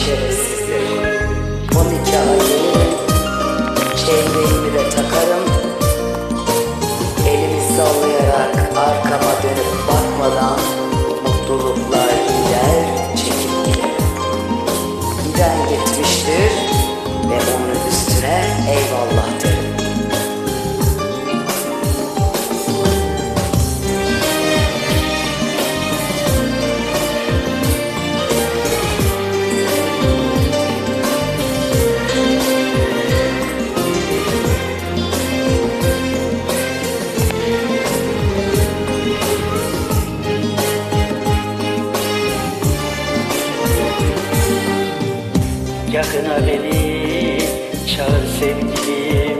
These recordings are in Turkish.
Bu nikahı yemin, çeyreğimi de takarım. Elimi sallayarak arkama dönüp bakmadan mutluluklar gider, çekip giderim. Giden gitmiştir ve onun üstüne eyvallah derim. Yakına beni çağır sevgilim.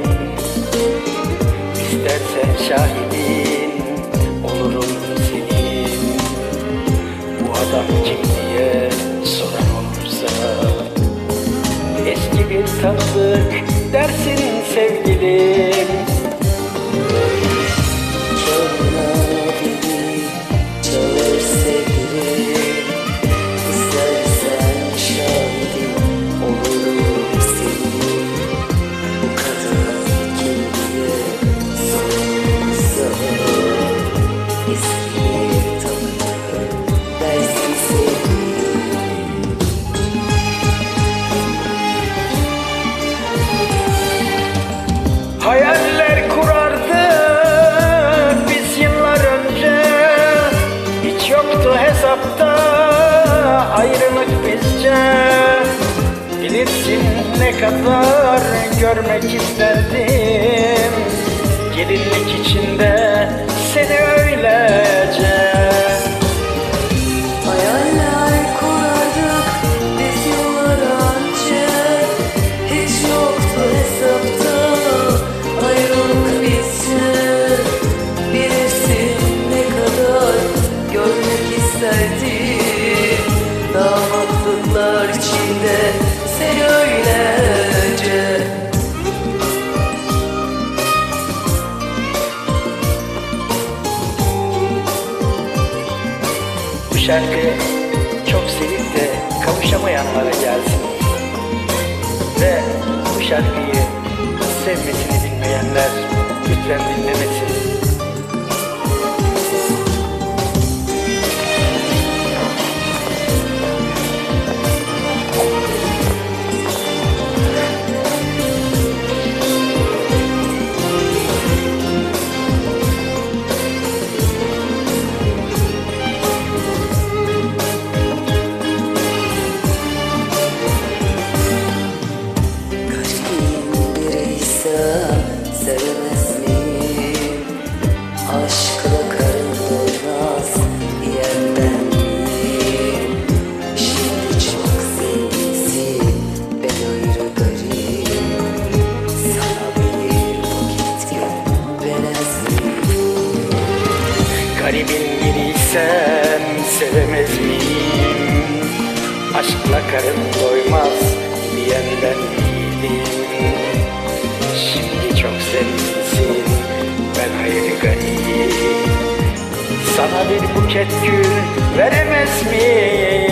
İstersen şahidin olurum senin. Bu adam kim diye soran olursa Eski bir tanıdık dersin sevgilim Hayaller kurardı biz yıllar önce. Hiç yoktu hesapta ayrılık bizce. Bilirsin ne kadar görmek isterdim şarkı çok sevip de kavuşamayanlara gelsin. Ve bu şarkıyı sevmesini bilmeyenler lütfen dinlemesin. Garibin biriysem sevemez miyim? Aşkla karın doymaz diyenden miydim? Şimdi çok zenginsin ben hayır garip Sana bir buket gül veremez miyim?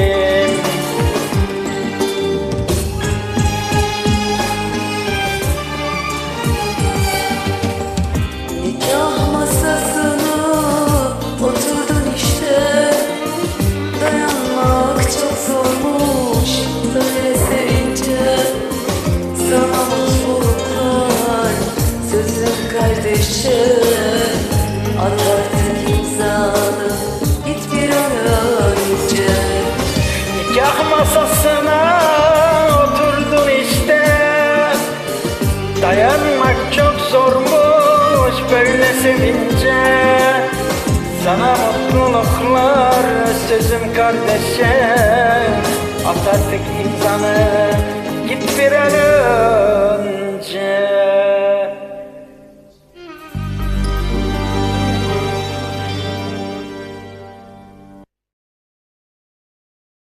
anlamak çok zormuş böyle sevince. Sana mutluluklar sözüm kardeşim At artık imzanı git bir an önce.